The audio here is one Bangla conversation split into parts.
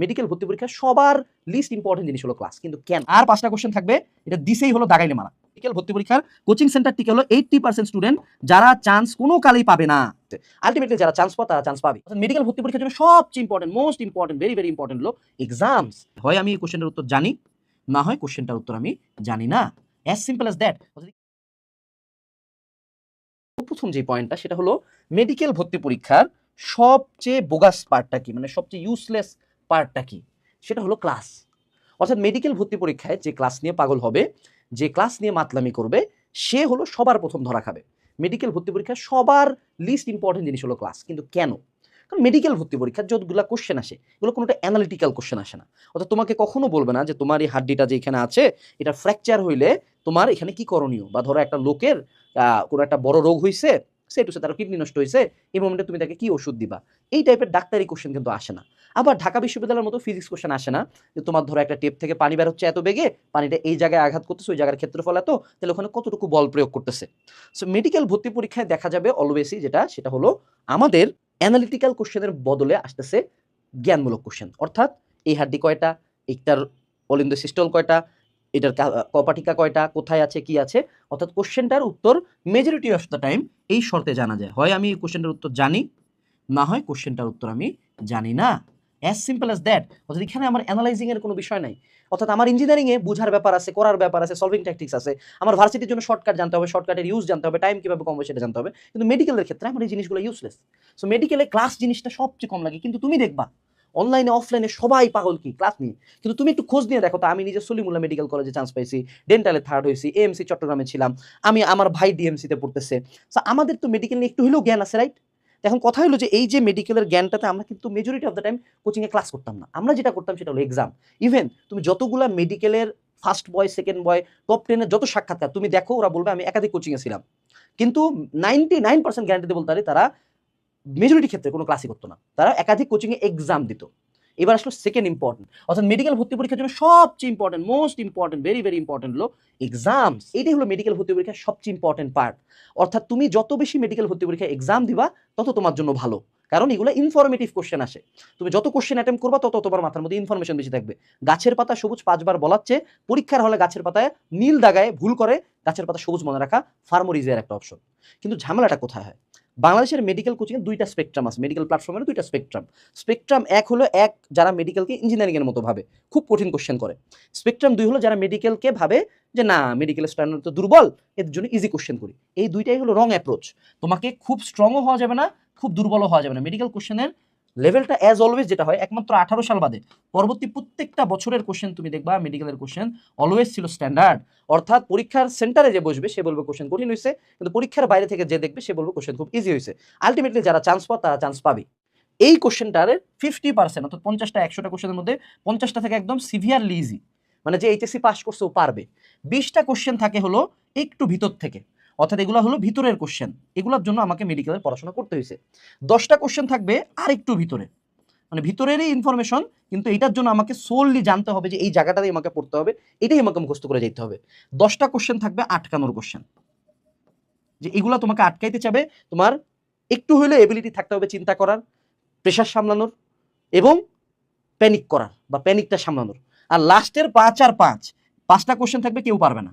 মেডিকেল ভর্তি পরীক্ষা সবার লিস্ট ইম্পর্টেন্ট জিনিস হলো ক্লাস কিন্তু কেন? আর পাঁচটা কোশ্চেন থাকবে এটা দিছেই হলো দাগাইলে মারা। মেডিকেল ভর্তি পরীক্ষার কোচিং সেন্টার টিকে হলো এইটটি পার্সেন্ট স্টুডেন্ট যারা চান্স কোনো কালেই পাবে না। আলটিমেটলি যারা চান্স পায় তারা চান্স পাবে। মেডিকেল ভর্তি পরীক্ষার জন্য সবচেয়ে important most important very very important হলো এক্সামস হয় আমি এই কোশ্চেনটার উত্তর জানি না হয় কোশ্চেনটার উত্তর আমি জানি না। অ্যাজ সিম্পল অ্যাজ দ্যাট প্রথম যে পয়েন্টটা সেটা হলো মেডিকেল ভর্তি পরীক্ষার সবচেয়ে বোগাস পার্টটা কি? মানে সবচেয়ে ইউজলেস পার্টটা কি? সেটা হলো ক্লাস। অর্থাৎ মেডিকেল ভর্তি পরীক্ষায় যে ক্লাস নিয়ে পাগল হবে, যে ক্লাস নিয়ে মাতলামি করবে, সে হলো সবার প্রথম ধরা খাবে। মেডিকেল ভর্তি পরীক্ষায় সবার লিস্ট ইম্পর্টেন্ট জিনিস হলো ক্লাস কিন্তু কেন? কারণ মেডিকেল ভর্তি পরীক্ষার যতগুলো কোশ্চেন আসে, এগুলো কোনোটা অ্যানালিটিক্যাল কোশ্চেন আসে না। অর্থাৎ তোমাকে কখনো বলবে না যে তোমার এই হাড্ডিটা যে এখানে আছে, এটা ফ্র্যাকচার হইলে তোমার এখানে কি করণীয়? বা ধরো একটা লোকের কোনো একটা বড় রোগ হয়েছে সেটুসে তার কিডনি নষ্ট হয়েছে, এই মোমেন্টে তুমি তাকে কি ওষুধ দিবা? এই টাইপের ডাক্তারি কোশ্চেন কিন্তু আসে না। আবার ঢাকা বিশ্ববিদ্যালয়ের মতো ফিজিক্স কোশ্চেন আসে না, যে তোমার ধরো একটা টেপ থেকে পানি বের হচ্ছে এত বেগে, পানিটা এই জায়গায় আঘাত করতেছে, ওই জায়গার ক্ষেত্রফল এত, তাহলে ওখানে কতটুকু বল প্রয়োগ করতেছে? সো মেডিকেল ভর্তি পরীক্ষায় দেখা যাবে অলওয়েসই যেটা, সেটা হলো আমাদের অ্যানালিটিক্যাল কোশ্চেনের বদলে আসতেছে জ্ঞানমূলক কোশ্চেন অর্থাৎ এই হাড্ডি কয়টা, একটার অলিন্দ সিস্টল কয়টা এটার কপাটিকা কয়টা, কোথায় আছে, কি আছে, অর্থাৎ কোশ্চেনটার উত্তর মেজরিটি অফ দ্য টাইম এই শর্তে জানা যায়। হয় আমি কোশ্চেনটার উত্তর জানি, না হয় কোশ্চেনটার উত্তর আমি জানি না। অ্যাজ সিম্পল অ্যাজ দ্যাট অর্থাৎ এখানে আমার অ্যানালাইজিং এর কোনো বিষয় নাই। অর্থাৎ আমার ইঞ্জিনিয়ারিং এ বুঝার ব্যাপার আছে, করার ব্যাপার আছে সলভিং ট্যাকটিক্স আছে, আমার ভার্সিটির জন্য শর্টকাট জানতে হবে শর্টকাটের ইউজ জানতে হবে টাইম কীভাবে কমবে সেটা জানতে হবে। কিন্তু মেডিকেলের ক্ষেত্রে আমার এই জিনিসগুলো ইউজলেস সো মেডিকেলে ক্লাস জিনিসটা সবচেয়ে কম লাগে। কিন্তু তুমি দেখবা অনলাইনে অফলাইনে সবাই পাগল কি? ক্লাস নিয়ে। কিন্তু তুমি একটু খোঁজ নিয়ে দেখো তো, আমি নিজে সলিমুল্লাহ মেডিকেল কলেজে চান্স পাইছি ডেন্টালে থার্ড হয়েছি এএমসি চট্টগ্রামে ছিলাম, আমি আমার ভাই ডিএমসিতে পড়তেছে। আমাদের তো মেডিকেল নিয়ে একটু হলেও জ্ঞান আছে রাইট এখন কথা হলো যে, এই যে মেডিকেলের জ্ঞানটাতে আমরা কিন্তু মেজরিটি অফ দ্য টাইম কোচিংয়ে ক্লাস করতাম না। আমরা যেটা করতাম সেটা হলো এক্সাম ইভেন তুমি যতগুলা মেডিকেলের first boy second boy top টেনের যত সাক্ষাৎকার, তুমি দেখো, ওরা বলবে, আমি একাধিক কোচিংয়ে ছিলাম। কিন্তু নাইনটি নাইন পার্সেন্ট গ্যারান্টিতে বলতে পারি তারা মেজরিটি ক্ষেত্রে কোনো ক্লাসই করতো না। তারা একাধিক কোচিংয়ে এক্সাম দিত। এবার আসলো সেকেন্ড ইম্পর্টেন্ট অর্থাৎ মেডিকেল ভর্তি পরীক্ষার জন্য সবচেয়ে important most important very very important হলো এক্সামস এটাই হলো মেডিকেল ভর্তি পরীক্ষার সবচেয়ে ইম্পর্টেন্ট পার্ট অর্থাৎ তুমি যত বেশি মেডিকেল ভর্তি পরীক্ষায় এক্সাম দিবা, তত তোমার জন্য ভালো। কারণ এগুলো ইনফরমেটিভ কোশ্চেন আসে। তুমি যত কোশ্চেন অ্যাটেম্প করবা, তত তোমার মাথার মধ্যে ইনফরমেশন বেশি থাকবে। গাছের পাতা সবুজ পাঁচবার বলাচ্ছে, পরীক্ষার হলে গাছের পাতায় নীল দাগায় ভুল করে, গাছের পাতা সবুজ মনে রাখা ফার্মোরিজের একটা অপশন কিন্তু ঝামেলাটা কোথায় হয়? বাংলাদেশের মেডিকেল কোচিংয়ে দুইটা স্পেকট্রাম আছে। মেডিকেল প্ল্যাটফর্মের দুইটা স্পেকট্রাম স্পেকট্রাম এক হলো এক যারা মেডিকেলকে ইঞ্জিনিয়ারিংয়ের মতো ভাবে, খুব কঠিন কোশ্চেন করে। স্পেকট্রাম দুই হলো যারা মেডিকেলকে ভাবে যে, না মেডিকেল স্ট্যান্ডার্ড তো দুর্বল, এর জন্য ইজি কোশ্চেন করি। এই দুইটাই হলো রং অ্যাপ্রোচ তোমাকে খুব স্ট্রংও হওয়া যাবে না, খুব দুর্বলও হওয়া যাবে না। মেডিকেল কোশ্চেনের লেভেলটা অ্যাজ অলওয়েজ যেটা হয়, একমাত্র আঠারো সাল বাদে। পরবর্তী প্রত্যেকটা বছরের কোশ্চেন তুমি দেখবা মেডিকেলের কোশ্চেন অলওয়েজ ছিল স্ট্যান্ডার্ড অর্থাৎ পরীক্ষার সেন্টারে যে বসবে, সে বলবে কোশ্চেন কঠিন হয়েছে কিন্তু পরীক্ষার বাইরে থেকে যে দেখবে, সে বলবে কোশ্চেন খুব ইজি হয়েছে আলটিমেটলি যারা চান্স পায়, তারা চান্স পাবে। এই কোশ্চেনটার ফিফটি পার্সেন্ট অর্থাৎ পঞ্চাশটা, একশোটা কোশ্চেনের মধ্যে পঞ্চাশটা থেকে একদম সিভিয়ারলি ইজি মানে যে এইচএসসি পাস করছে, ও পারবে। বিশটা কোশ্চেন থাকে হলো একটু ভিতর থেকে। অর্থাৎ এগুলো হলো ভিতরের কোশ্চেন এগুলোর জন্য আমাকে মেডিকেলের পড়াশোনা করতে হয়েছে। দশটা কোশ্চেন থাকবে আর একটু ভিতরে। মানে ভিতরেরই ইনফরমেশন কিন্তু এটার জন্য আমাকে সোললি জানতে হবে যে এই জায়গাটাতেই আমাকে পড়তে হবে, এটাই আমাকে মুখস্থ করে যেতে হবে। দশটা কোশ্চেন থাকবে আটকানোর কোশ্চেন যে এগুলো তোমাকে আটকাইতে চাবে, তোমার একটু হলেও এবিলিটি থাকতে হবে চিন্তা করার প্রেশার সামলানোর এবং প্যানিক করার বা প্যানিকটা সামলানোর। আর লাস্টের পাঁচ আর পাঁচ, পাঁচটা কোশ্চেন থাকবে কেউ পারবে না।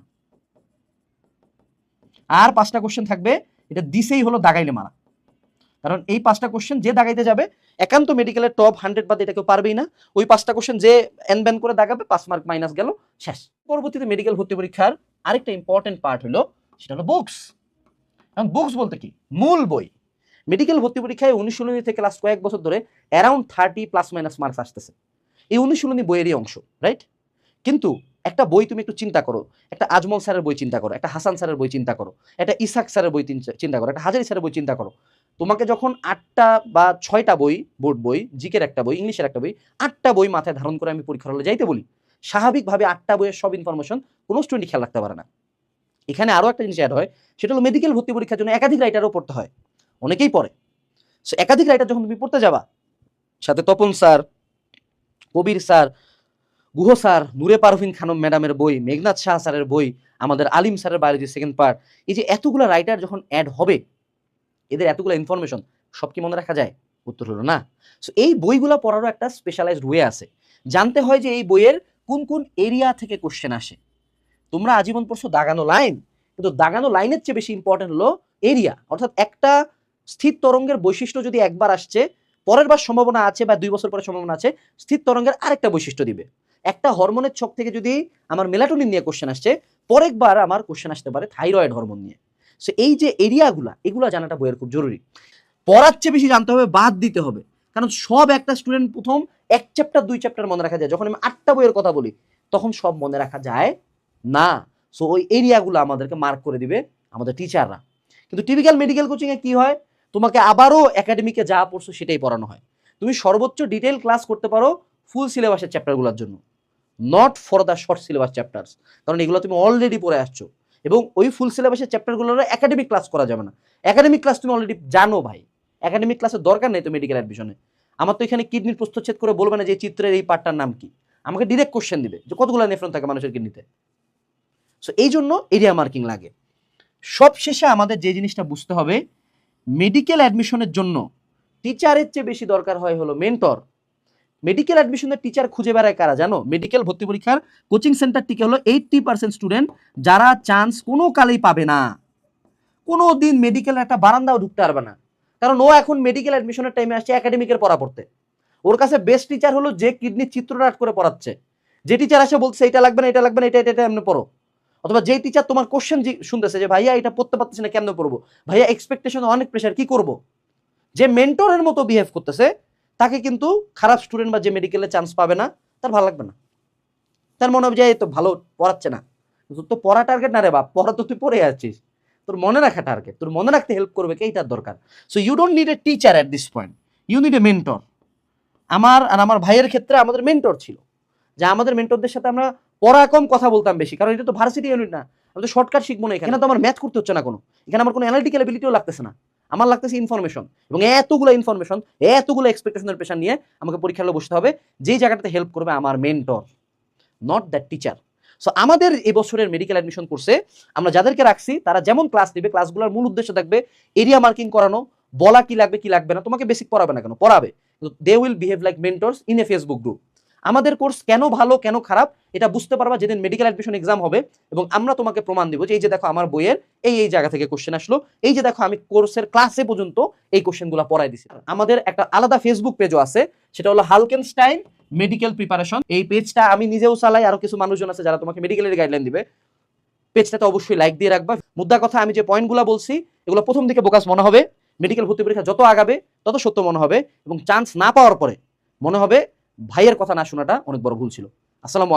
আর পাঁচটা কোশ্চেন থাকবে, এটা দিসেই হলো দাগাইলে মারা। কারণ এই পাঁচটা কোশ্চেন যে দাগাইতে যাবে, একান্ত মেডিকেলের টপ হান্ড্রেড বাদে এটা কেউ পারবেই না। ওই পাঁচটা কোশ্চেন যে এন ব্যান করে দাগাবে, পাঁচ মার্ক মাইনাস গেল, শেষ। পরবর্তীতে মেডিকেল ভর্তি পরীক্ষার আরেকটা ইম্পর্টেন্ট পার্ট হলো, সেটা হলো বুকস এবং বুকস বলতে কি? মূল বই। মেডিকেল ভর্তি পরীক্ষায় অনুশীলনী থেকে লাস্ট কয়েক বছর ধরে around thirty plus minus marks আসতেছে। এই অনুশীলনী বইয়েরই অংশ রাইট কিন্তু একটা বই তুমি একটু চিন্তা করো। একটা আজমল স্যারের বই চিন্তা করো, একটা হাসান স্যারের বই চিন্তা করো, একটা ইসাক স্যারের বই চিন্তা- করো, একটা হাজারি স্যারের বই চিন্তা করো। তোমাকে যখন আটটা বা ছয়টা বই, বোর্ড বই, জিকের একটা বই, ইংলিশের একটা বই, আটটা বই মাথায় ধারণ করে আমি পরীক্ষার হলে যাইতে বলি, স্বাভাবিকভাবে আটটা বইয়ের সব ইনফরমেশন কোনো স্টুডেন্টই খেয়াল রাখতে পারে না। এখানে আরও একটা জিনিস অ্যাড হয়, সেটা হলো মেডিকেল ভর্তি পরীক্ষার জন্য একাধিক রাইটারও পড়তে হয়। অনেকেই পড়ে। সো একাধিক রাইটার যখন তুমি পড়তে যাবা, সাথে Tapan sir, Kabir sir Guha sir Nure Parvin Khanam ম্যাডামের বই মেঘনাথ শাহ স্যারের বই, আমাদের আলিম স্যারের বায়োলজি সেকেন্ড পার্ট এই যে এতগুলো রাইটার যখন অ্যাড হবে, এদের এতগুলো ইনফরমেশন সব কি মনে রাখা যায়? উত্তর হলো না। সো এই বইগুলো পড়ারও একটা স্পেশালাইজড ওয়ে আছে। জানতে হয় যে এই বইয়ের কোন কোন এরিয়া থেকে কোশ্চেন আসে। তোমরা আজীবন পড়ছো দাগানো লাইন, কিন্তু দাগানো লাইনের চেয়ে বেশি ইম্পর্টেন্ট হলো এরিয়া অর্থাৎ একটা স্থির তরঙ্গের বৈশিষ্ট্য যদি একবার আসছে পরের বার সম্ভাবনা আছে বা দুই বছর পরে সম্ভাবনা আছে, স্থির তরঙ্গের আরেকটা বৈশিষ্ট্য দিবে। একটা হরমোনের ছক থেকে যদি আমার মেলাটোনিন নিয়ে কোশ্চেন আসছে পরেরবার আমার কোশ্চেন আসতে পারে থাইরয়েড হরমোন নিয়ে। সো এই যে এরিয়াগুলা এগুলো জানাটা বইয়ের খুব জরুরি। পড়ার চেয়ে বেশি জানতে হবে, বাদ দিতে হবে। কারণ সব একটা স্টুডেন্ট প্রথম এক চ্যাপ্টার দুই চ্যাপ্টার মনে রাখা যায়। যখন আমি আটটা বইয়ের কথা বলি, তখন সব মনে রাখা যায়, না। সো ওই এরিয়াগুলো আমাদেরকে মার্ক করে দিবে আমাদের টিচাররা কিন্তু টিপিক্যাল মেডিকেল কোচিংয়ে কি হয়? তোমাকে আবারও একাডেমিকে যা পড়ছো সেটাই পড়ানো হয়। তুমি সর্বোচ্চ ডিটেল ক্লাস করতে পারো ফুল সিলেবাসের চ্যাপ্টারগুলোর জন্য। Not for the short syllabus chapters কারণ এগুলো তুমি অলরেডি পড়ে আসছো। এবং ওই ফুল সিলেবাসের চ্যাপ্টারগুলোর একাডেমিক ক্লাস করা যাবে না। একাডেমিক ক্লাস তুমি অলরেডি জানো ভাই। একাডেমিক ক্লাসের দরকার নেই তো মেডিকেল অ্যাডমিশনে আমার তো এখানে কিডনির প্রস্তুচ্ছেদ করে বলবে না যে চিত্রের এই পার্টটার নাম কি। আমাকে ডিরেক্ট কোশ্চেন দিবে যে কতগুলো নেফ্রন থাকে মানুষের কিডনিতে সো এই জন্য এরিয়া মার্কিং লাগে। সব শেষে আমাদের যে জিনিসটা বুঝতে হবে মেডিকেল অ্যাডমিশনের জন্য টিচারের চেয়ে বেশি দরকার হয় হলো মেন্টর মেডিকেল অ্যাডমিশনের টিচার খুঁজে বেড়ায় কারা জানো? মেডিকেল ভর্তি পরীক্ষার কোচিং সেন্টারটিকে হলো এইটটি পার্সেন্ট স্টুডেন্ট যারা চান্স কোনো কালেই পাবে না। কোনো দিন মেডিকেলের একটা বারান্দাও ঢুকতে পারবে না। কারণ ও এখন মেডিকেল অ্যাডমিশনের টাইমে আসছে একাডেমিকের পড়া পড়তে ওর কাছে বেস্ট টিচার হলো যে কিডনির চিত্রনাট করে পড়াচ্ছে। যে টিচার আসে বলছে এটা লাগবে না এটা লাগবে না এটা এটা এমনি পড়ো। অথবা যে টিচার তোমার কোশ্চেন শুনতেছে যে, ভাইয়া, এটা পড়তে পারতেছি না, কেমনে পড়ব? ভাইয়া এক্সপেকটেশন অনেক প্রেশার কি করব? যে মেন্টরের মতো বিহেভ করতেছে, তাকে কিন্তু খারাপ স্টুডেন্ট বা যে মেডিকেলে চান্স পাবে না, তার ভালো লাগবে না। তার মনে হবে যে তো ভালো, পড়াচ্ছে না। তোর তো পড়া টার্গেট না রে বাপ, পড়া তো তুই পড়ে যাচ্ছিস তোর মনে রাখা টার্গেট তোর মনে রাখতে হেল্প করবে কে, এইটার দরকার। So you don't need a teacher at this point you need a mentor আমার আর আমার ভাইয়ের ক্ষেত্রে আমাদের মেন্টর ছিল। যে আমাদের মেন্টরদের সাথে আমরা পড়া কম কথা বলতাম বেশি, কারণ এটা তো ভার্সিটি ইউনিট না। আমি তো শর্টকাট শিখব না এখানে। তো আমার ম্যাথ করতে হচ্ছে না কোনো। এখানে আমার কোনো অ্যানালিটিক্যাল এবিলিটিও লাগতেছে না। আমার লাগতেছে ইনফরমেশন এবং এতগুলো ইনফরমেশন এতগুলো এক্সপেকটেশনের প্রেশার নিয়ে আমাকে পরীক্ষা বসতে হবে। যেই জায়গাটাতে হেল্প করবে আমার mentor not that teacher so আমাদের এই বছরের মেডিকেল অ্যাডমিশন কোর্সে আমরা যাদেরকে রাখছি, তারা যেমন ক্লাস নেবে ক্লাসগুলোর মূল উদ্দেশ্য থাকবে এরিয়া মার্কিং করানো, বলা কি লাগবে কি লাগবে না, তোমাকে বেসিক পড়াবে না কেন? পড়াবে। They will behave like mentors in a Facebook group আমাদের কোর্স কেন ভালো, কেন খারাপ, এটা বুঝতে পারবা যেদিন মেডিকেল অ্যাডমিশন এক্সাম হবে এবং আমরা তোমাকে প্রমাণ দিব যে এই যে দেখো আমার বইয়ের এই এই জায়গা থেকে কোশ্চেন আসলো। এই যে দেখো আমি কোর্সের ক্লাসে পর্যন্ত এই কোশ্চেনগুলো পড়াই দিছি। আমাদের একটা আলাদা ফেসবুক পেজও আছে, সেটা হলো হালকেনস্টাইন মেডিকেল প্রিপারেশন এই পেজটা আমি নিজেও চালাই, আরও কিছু মানুষজন আছে যারা তোমাকে মেডিকেলের গাইডলাইন দিবে। পেজটাতে অবশ্যই লাইক দিয়ে রাখবা। মুদ্রা কথা, আমি যে পয়েন্টগুলো বলছি, এগুলো প্রথম দিকে বোকাস মনে হবে। মেডিকেল ভর্তি পরীক্ষা যত আগাবে, তত সত্য মনে হবে এবং চান্স না পাওয়ার পরে মনে হবে ভাইয়ের কথা না শোনাটা অনেক বড় ভুল ছিল। আসসালামু